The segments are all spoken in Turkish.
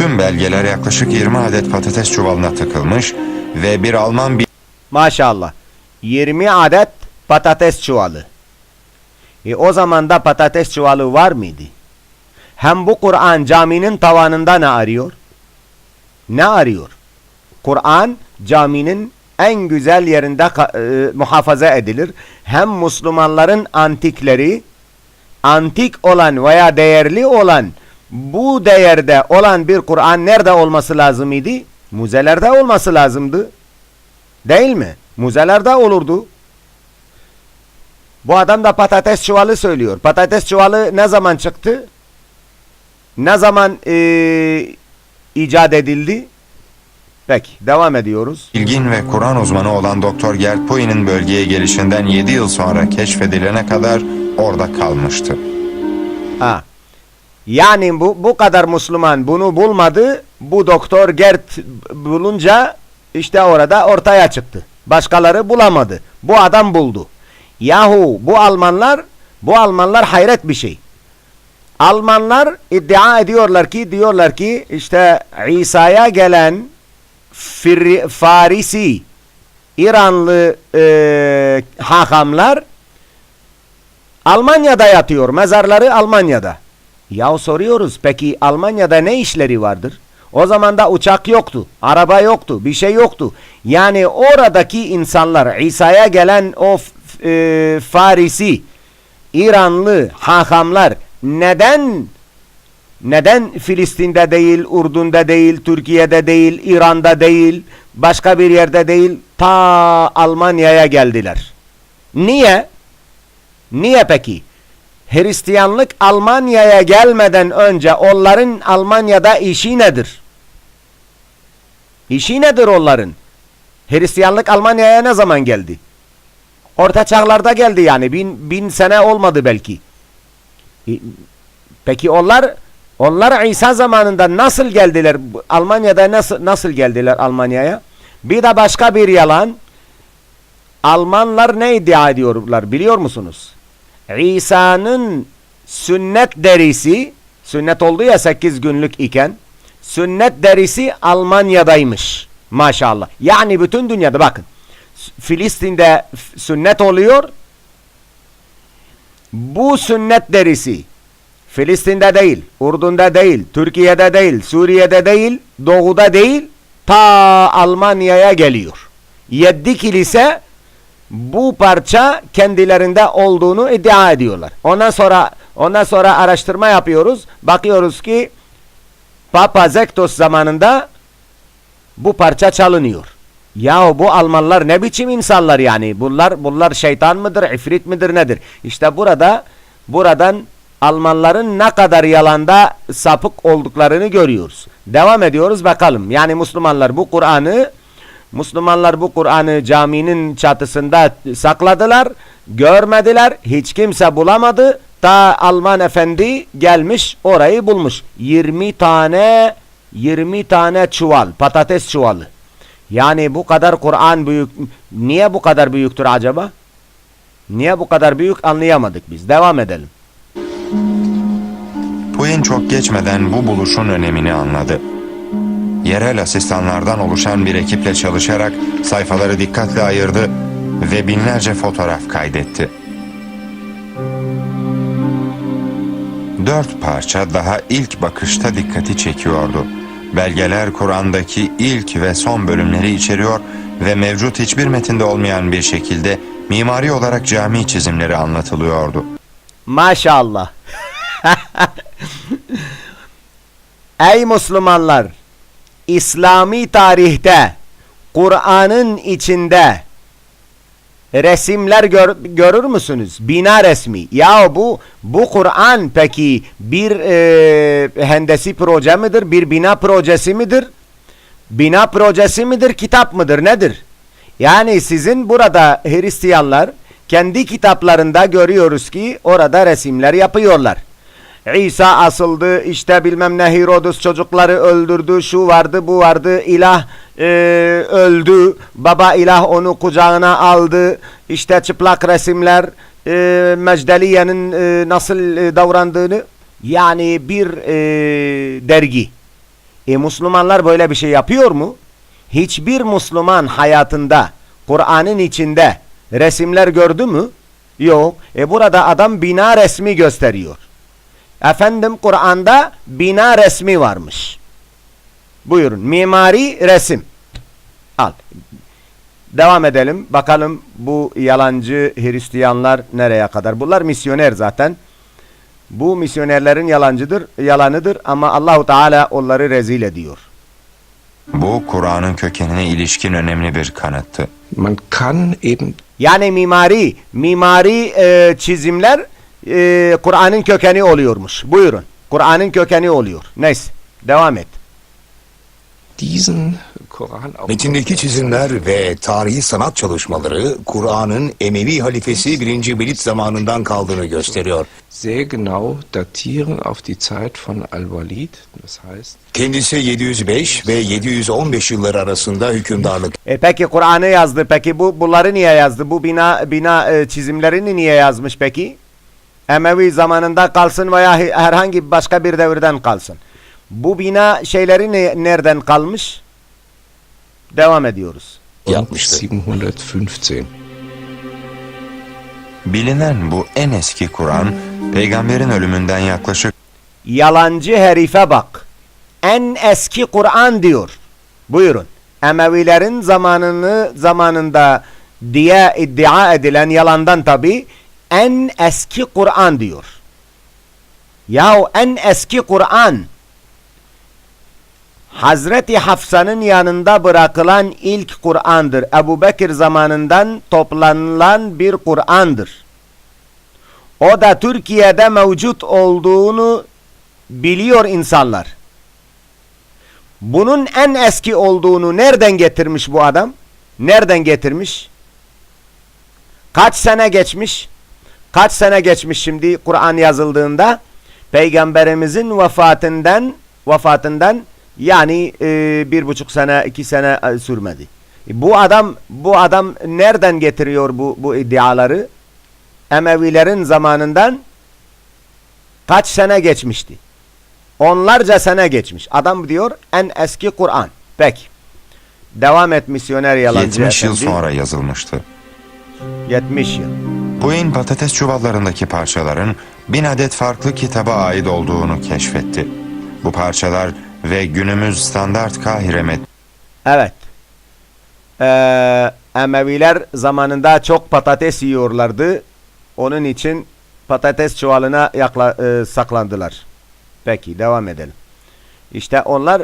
Tüm belgeler yaklaşık 20 adet patates çuvalına takılmış ve bir Alman bir Maşallah. 20 adet patates çuvalı. E o zaman da patates çuvalı var mıydı? Hem bu Kur'an caminin tavanında ne arıyor? Ne arıyor? Kur'an caminin en güzel yerinde e, muhafaza edilir. Hem Müslümanların antikleri, antik olan veya değerli olan bu değerde olan bir Kur'an nerede olması lazım idi? Müzelerde olması lazımdı. Değil mi? Müzelerde olurdu. Bu adam da patates çuvalı söylüyor. Patates çuvalı ne zaman çıktı? Ne zaman eee, icat edildi? Peki devam ediyoruz. bilgin ve Kur'an uzmanı olan Doktor Gert Poe'nin bölgeye gelişinden 7 yıl sonra keşfedilene kadar orada kalmıştı. Ha. Yani bu, bu kadar Müslüman bunu bulmadı. Bu doktor Gert bulunca işte orada ortaya çıktı. Başkaları bulamadı. Bu adam buldu. Yahu bu Almanlar bu Almanlar hayret bir şey. Almanlar iddia ediyorlar ki diyorlar ki işte İsa'ya gelen Fir- Farisi İranlı e, hakamlar Almanya'da yatıyor. Mezarları Almanya'da. Ya soruyoruz peki Almanya'da ne işleri vardır? O zaman da uçak yoktu, araba yoktu, bir şey yoktu. Yani oradaki insanlar İsa'ya gelen o e, Farisi, İranlı hakamlar neden neden Filistin'de değil, Urdun'da değil, Türkiye'de değil, İran'da değil, başka bir yerde değil, ta Almanya'ya geldiler? Niye? Niye peki? Hristiyanlık Almanya'ya gelmeden önce onların Almanya'da işi nedir? İşi nedir onların? Hristiyanlık Almanya'ya ne zaman geldi? Orta çağlarda geldi yani. Bin, bin sene olmadı belki. Peki onlar onlar İsa zamanında nasıl geldiler? Almanya'da nasıl nasıl geldiler Almanya'ya? Bir de başka bir yalan. Almanlar ne iddia ediyorlar biliyor musunuz? İsa'nın sünnet derisi, sünnet oldu ya 8 günlük iken, sünnet derisi Almanya'daymış. Maşallah. Yani bütün dünyada bakın. Filistin'de sünnet oluyor. Bu sünnet derisi Filistin'de değil, Urdun'da değil, Türkiye'de değil, Suriye'de değil, Doğu'da değil, ta Almanya'ya geliyor. Yedi kilise bu parça kendilerinde olduğunu iddia ediyorlar. Ondan sonra ondan sonra araştırma yapıyoruz. Bakıyoruz ki Papa Zektos zamanında bu parça çalınıyor. Ya bu Almanlar ne biçim insanlar yani? Bunlar bunlar şeytan mıdır, ifrit midir nedir? İşte burada buradan Almanların ne kadar yalanda sapık olduklarını görüyoruz. Devam ediyoruz bakalım. Yani Müslümanlar bu Kur'an'ı Müslümanlar bu Kur'an'ı caminin çatısında sakladılar, görmediler, hiç kimse bulamadı. Ta Alman efendi gelmiş orayı bulmuş. 20 tane 20 tane çuval, patates çuvalı. Yani bu kadar Kur'an büyük. Niye bu kadar büyüktür acaba? Niye bu kadar büyük anlayamadık biz. Devam edelim. Poen çok geçmeden bu buluşun önemini anladı. Yerel asistanlardan oluşan bir ekiple çalışarak sayfaları dikkatle ayırdı ve binlerce fotoğraf kaydetti. Dört parça daha ilk bakışta dikkati çekiyordu. Belgeler Kur'an'daki ilk ve son bölümleri içeriyor ve mevcut hiçbir metinde olmayan bir şekilde mimari olarak cami çizimleri anlatılıyordu. Maşallah. Ey Müslümanlar! İslami tarihte Kur'an'ın içinde resimler gör- görür müsünüz? Bina resmi. Ya bu bu Kur'an peki bir e, hendesi proje midir? Bir bina projesi midir? Bina projesi midir? Kitap mıdır? Nedir? Yani sizin burada Hristiyanlar kendi kitaplarında görüyoruz ki orada resimler yapıyorlar. İsa asıldı işte bilmem ne Herodes çocukları öldürdü şu vardı bu vardı ilah e, öldü baba ilah onu kucağına aldı işte çıplak resimler e, Mecdeliye'nin e, nasıl e, davrandığını yani bir e, dergi E Müslümanlar böyle bir şey yapıyor mu? Hiçbir Müslüman hayatında Kur'an'ın içinde resimler gördü mü? Yok. E burada adam bina resmi gösteriyor. Efendim Kur'an'da bina resmi varmış. Buyurun. Mimari resim. Al. Devam edelim. Bakalım bu yalancı Hristiyanlar nereye kadar? Bunlar misyoner zaten. Bu misyonerlerin yalancıdır, yalanıdır ama Allahu Teala onları rezil ediyor. Bu Kur'an'ın kökenine ilişkin önemli bir kanıttı. Man kann eben Yani mimari, mimari e, çizimler e, Kur'an'ın kökeni oluyormuş. Buyurun. Kur'an'ın kökeni oluyor. Neyse. Devam et. Metindeki çizimler ve tarihi sanat çalışmaları Kur'an'ın Emevi halifesi 1. Velid zamanından kaldığını gösteriyor. sehr genau datieren auf die Zeit von Al-Walid. Das heißt, Kendisi 705 ve 715 yılları arasında hükümdarlık E peki Kur'an'ı yazdı. Peki bu bunları niye yazdı? Bu bina bina e, çizimlerini niye yazmış peki? Emevi zamanında kalsın veya he- herhangi başka bir devirden kalsın. Bu bina şeyleri ne- nereden kalmış? Devam ediyoruz. yapmıştı. 715. Bilinen bu en eski Kur'an, peygamberin ölümünden yaklaşık Yalancı herife bak. En eski Kur'an diyor. Buyurun. Emevilerin zamanını zamanında diye iddia edilen yalandan tabi en eski Kur'an diyor. Yahu en eski Kur'an Hazreti Hafsa'nın yanında bırakılan ilk Kur'an'dır. Ebu Bekir zamanından toplanılan bir Kur'an'dır. O da Türkiye'de mevcut olduğunu biliyor insanlar. Bunun en eski olduğunu nereden getirmiş bu adam? Nereden getirmiş? Kaç sene geçmiş? Kaç sene geçmiş şimdi Kur'an yazıldığında? Peygamberimizin vefatından vefatından yani e, bir buçuk sene iki sene e, sürmedi. E, bu adam bu adam nereden getiriyor bu bu iddiaları? Emevilerin zamanından kaç sene geçmişti? Onlarca sene geçmiş. Adam diyor en eski Kur'an. Peki. Devam et misyoner yalancı 70 yıl efendi. sonra yazılmıştı. 70 yıl. Queen patates çuvallarındaki parçaların bin adet farklı kitaba ait olduğunu keşfetti. Bu parçalar ve günümüz standart Kahire metni Evet. Ee, Emeviler zamanında çok patates yiyorlardı. Onun için patates çuvalına yakla, e, saklandılar. Peki devam edelim. İşte onlar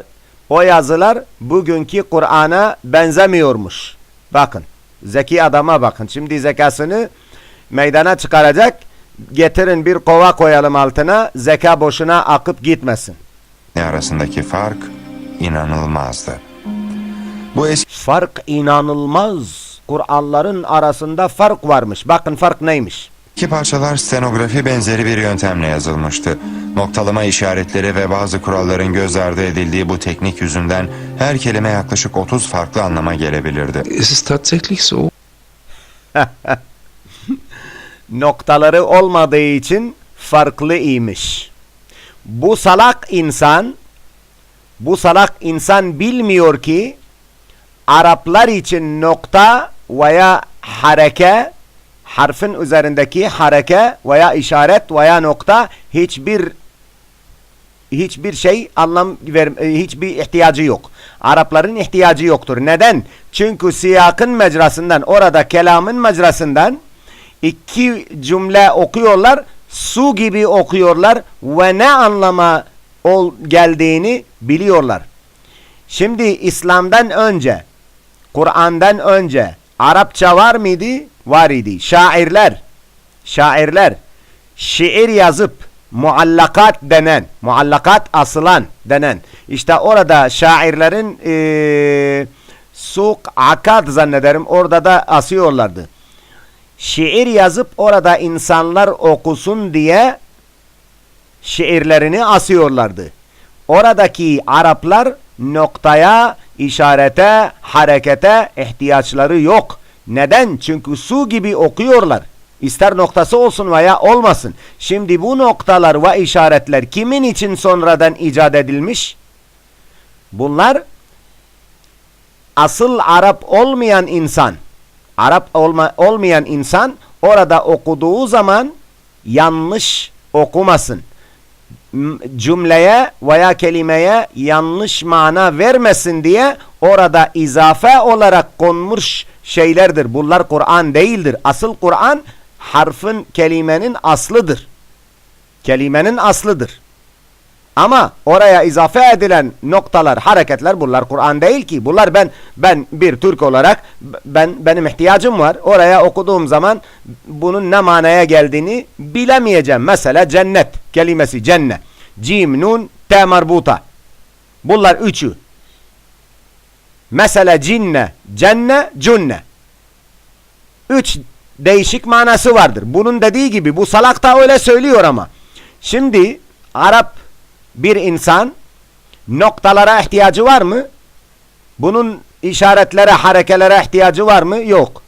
o yazılar bugünkü Kur'an'a benzemiyormuş. Bakın. Zeki adama bakın. Şimdi zekasını meydana çıkaracak. Getirin bir kova koyalım altına. Zeka boşuna akıp gitmesin. arasındaki fark inanılmazdı. Bu eski Fark inanılmaz. Kur'anların arasında fark varmış. Bakın fark neymiş? parçalar stenografi benzeri bir yöntemle yazılmıştı. Noktalama işaretleri ve bazı kuralların göz ardı edildiği bu teknik yüzünden her kelime yaklaşık 30 farklı anlama gelebilirdi. Es ist tatsächlich so, Noktaları olmadığı için farklı imiş. Bu salak insan bu salak insan bilmiyor ki Araplar için nokta veya hareke harfin üzerindeki hareke veya işaret veya nokta hiçbir hiçbir şey anlam ver, e, hiçbir ihtiyacı yok. Arapların ihtiyacı yoktur. Neden? Çünkü siyakın mecrasından orada kelamın mecrasından iki cümle okuyorlar. Su gibi okuyorlar ve ne anlama ol, geldiğini biliyorlar. Şimdi İslam'dan önce Kur'an'dan önce Arapça var mıydı? Var idi. Şairler, şairler şiir yazıp muallakat denen, muallakat asılan denen. İşte orada şairlerin eee suk akad zannederim orada da asıyorlardı. Şiir yazıp orada insanlar okusun diye şiirlerini asıyorlardı. Oradaki Araplar noktaya, işarete, harekete ihtiyaçları yok. Neden? Çünkü su gibi okuyorlar. İster noktası olsun veya olmasın. Şimdi bu noktalar ve işaretler kimin için sonradan icat edilmiş? Bunlar asıl Arap olmayan insan, Arap olma, olmayan insan orada okuduğu zaman yanlış okumasın. Cümleye veya kelimeye yanlış mana vermesin diye orada izafe olarak konmuş şeylerdir. Bunlar Kur'an değildir. Asıl Kur'an harfin kelimenin aslıdır. Kelimenin aslıdır. Ama oraya izafe edilen noktalar, hareketler bunlar Kur'an değil ki. Bunlar ben ben bir Türk olarak ben benim ihtiyacım var. Oraya okuduğum zaman bunun ne manaya geldiğini bilemeyeceğim. Mesela cennet kelimesi cennet. Cim, nun, te marbuta. Bunlar üçü. Mesela cinne, cenne, cünne. Üç değişik manası vardır. Bunun dediği gibi bu salak da öyle söylüyor ama. Şimdi Arap bir insan noktalara ihtiyacı var mı? Bunun işaretlere, harekelere ihtiyacı var mı? Yok.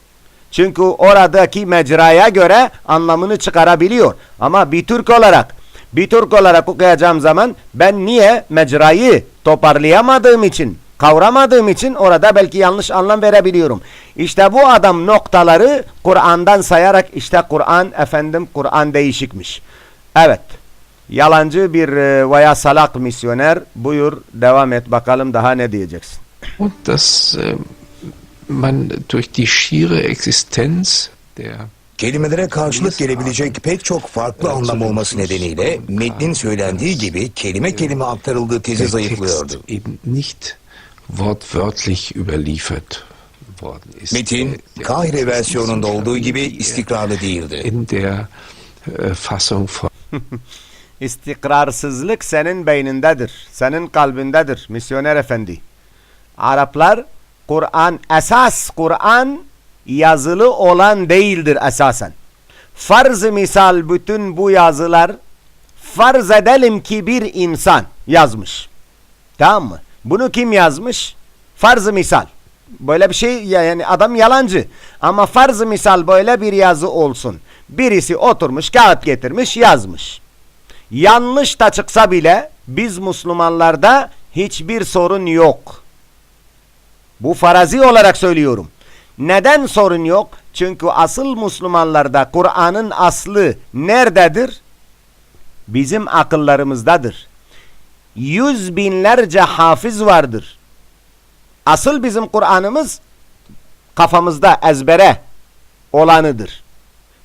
Çünkü oradaki mecraya göre anlamını çıkarabiliyor. Ama bir Türk olarak, bir Türk olarak okuyacağım zaman ben niye mecrayı toparlayamadığım için, kavramadığım için orada belki yanlış anlam verebiliyorum. İşte bu adam noktaları Kur'an'dan sayarak işte Kur'an efendim Kur'an değişikmiş. Evet. Yalancı bir e, veya salak misyoner buyur devam et bakalım daha ne diyeceksin. Und dass äh, man durch die schiere Existenz der Kelimelere karşılık gelebilecek pek çok farklı anlam olması nedeniyle metnin söylendiği gibi kelime kelime aktarıldığı tezi der zayıflıyordu. Text eben nicht wortwörtlich überliefert worden ist. Metin, Kahire versiyonunda olduğu gibi istikrarlı değildi. in der äh, Fassung von İstikrarsızlık senin beynindedir. Senin kalbindedir misyoner efendi. Araplar Kur'an esas Kur'an yazılı olan değildir esasen. Farz misal bütün bu yazılar farz edelim ki bir insan yazmış. Tamam mı? Bunu kim yazmış? Farz misal. Böyle bir şey ya- yani adam yalancı. Ama farz misal böyle bir yazı olsun. Birisi oturmuş kağıt getirmiş yazmış. Yanlış da çıksa bile biz Müslümanlarda hiçbir sorun yok. Bu farazi olarak söylüyorum. Neden sorun yok? Çünkü asıl Müslümanlarda Kur'an'ın aslı nerededir? Bizim akıllarımızdadır. Yüz binlerce hafız vardır. Asıl bizim Kur'an'ımız kafamızda ezbere olanıdır.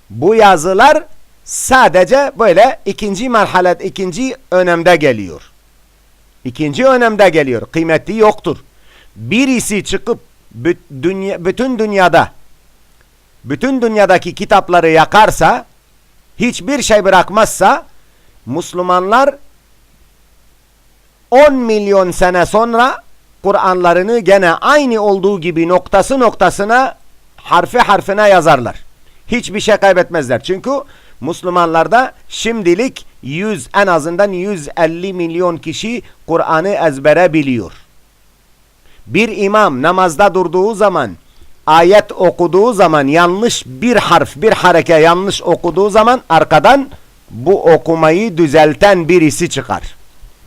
Bu yazılar sadece böyle ikinci merhale, ikinci önemde geliyor. İkinci önemde geliyor. Kıymeti yoktur. Birisi çıkıp bütün dünyada bütün dünyadaki kitapları yakarsa hiçbir şey bırakmazsa Müslümanlar 10 milyon sene sonra Kur'anlarını gene aynı olduğu gibi noktası noktasına harfi harfine yazarlar. Hiçbir şey kaybetmezler. Çünkü Müslümanlarda şimdilik 100 en azından 150 milyon kişi Kur'an'ı ezbere biliyor. Bir imam namazda durduğu zaman ayet okuduğu zaman yanlış bir harf bir hareke yanlış okuduğu zaman arkadan bu okumayı düzelten birisi çıkar.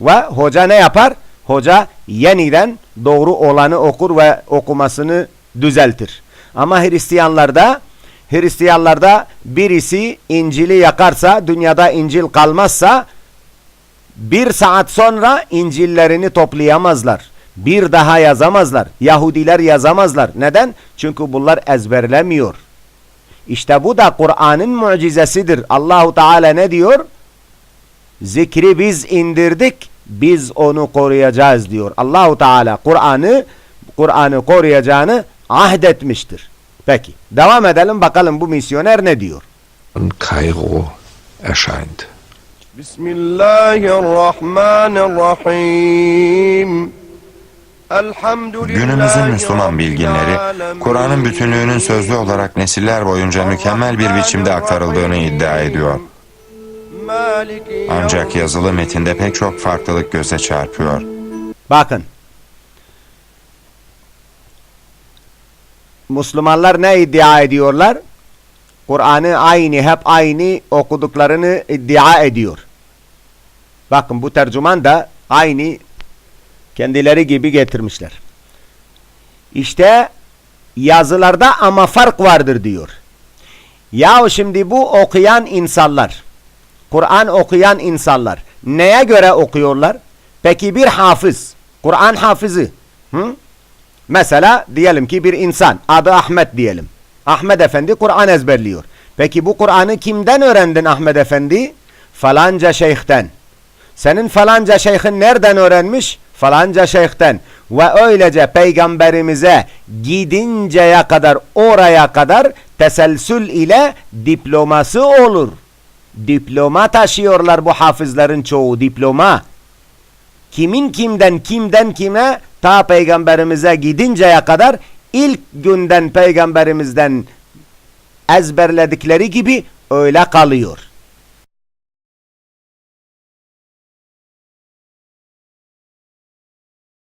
Ve hoca ne yapar? Hoca yeniden doğru olanı okur ve okumasını düzeltir. Ama Hristiyanlarda Hristiyanlarda birisi İncil'i yakarsa, dünyada İncil kalmazsa bir saat sonra İncil'lerini toplayamazlar. Bir daha yazamazlar. Yahudiler yazamazlar. Neden? Çünkü bunlar ezberlemiyor. İşte bu da Kur'an'ın mucizesidir. Allahu Teala ne diyor? Zikri biz indirdik, biz onu koruyacağız diyor. Allahu Teala Kur'an'ı Kur'an'ı koruyacağını ahdetmiştir. Peki devam edelim bakalım bu misyoner ne diyor? Kairo erscheint. Bismillahirrahmanirrahim. Günümüzün Müslüman bilginleri, Kur'an'ın bütünlüğünün sözlü olarak nesiller boyunca mükemmel bir biçimde aktarıldığını iddia ediyor. Ancak yazılı metinde pek çok farklılık göze çarpıyor. Bakın, Müslümanlar ne iddia ediyorlar? Kur'an'ı aynı, hep aynı okuduklarını iddia ediyor. Bakın bu tercüman da aynı Kendileri gibi getirmişler. İşte yazılarda ama fark vardır diyor. Ya şimdi bu okuyan insanlar, Kur'an okuyan insanlar neye göre okuyorlar? Peki bir hafız, Kur'an hafızı. Hı? Mesela diyelim ki bir insan, adı Ahmet diyelim. Ahmet Efendi Kur'an ezberliyor. Peki bu Kur'an'ı kimden öğrendin Ahmet Efendi? Falanca şeyhten. Senin falanca şeyhin nereden öğrenmiş? Falanca şeyhten. Ve öylece peygamberimize gidinceye kadar oraya kadar teselsül ile diploması olur. Diploma taşıyorlar bu hafızların çoğu diploma. Kimin kimden kimden kime ta peygamberimize gidinceye kadar ilk günden peygamberimizden ezberledikleri gibi öyle kalıyor.